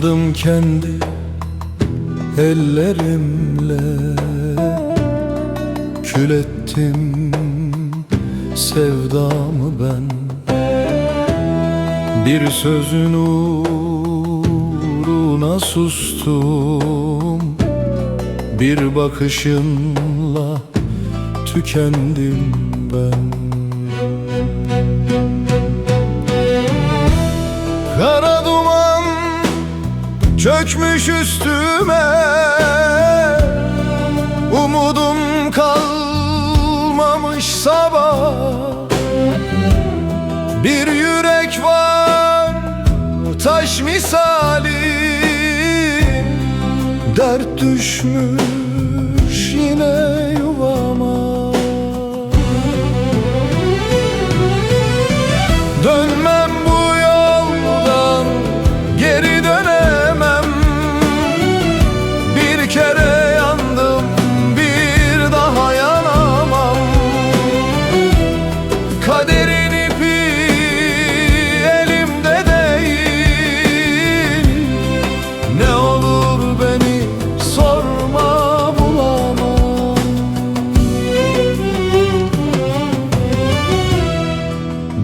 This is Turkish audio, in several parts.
Yandım kendi ellerimle. Kül ettim sevdamı ben. Bir sözün uğruna sustum. Bir bakışınla tükendim ben çökmüş üstüme. Umudum kalmamış sabah. Bir yürek var taş misali. Dert düşmüş yine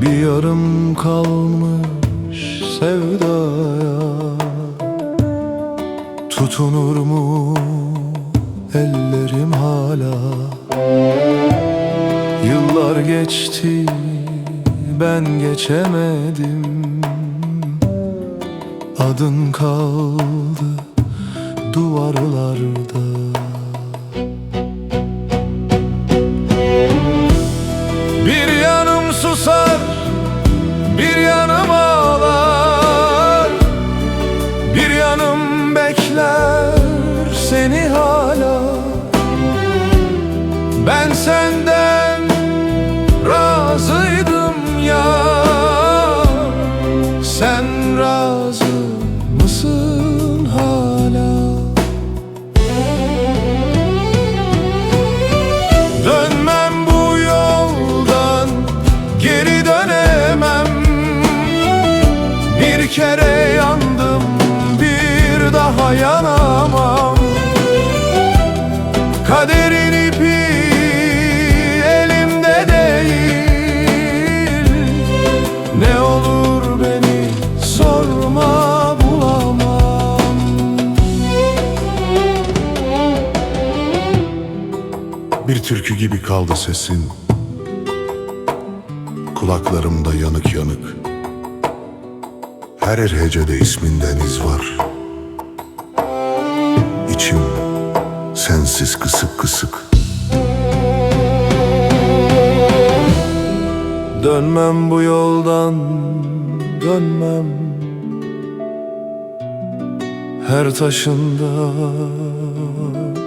Bir yarım kalmış sevdaya. Tutunur mu ellerim hala? Yıllar geçti ben geçemedim. Adın kaldı duvarlarda hala. Ben senden razıydım ya. Sen razı mısın hala? Dönmem bu yoldan Geri dönemem. Bir kere yandım Bir daha yanamam Kaderin ipi elimde değil. Ne olur beni sorma bulamam. Bir türkü gibi kaldı sesin. Kulaklarımda yanık yanık. Her hecede isminden iz var. İçim sensiz kısık kısık. Dönmem bu yoldan dönmem. Her taşında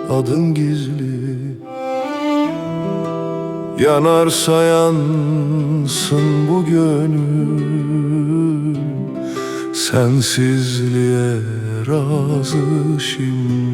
adın gizli. Yanarsa yansın bu gönül. Sensizliğe razı şimdi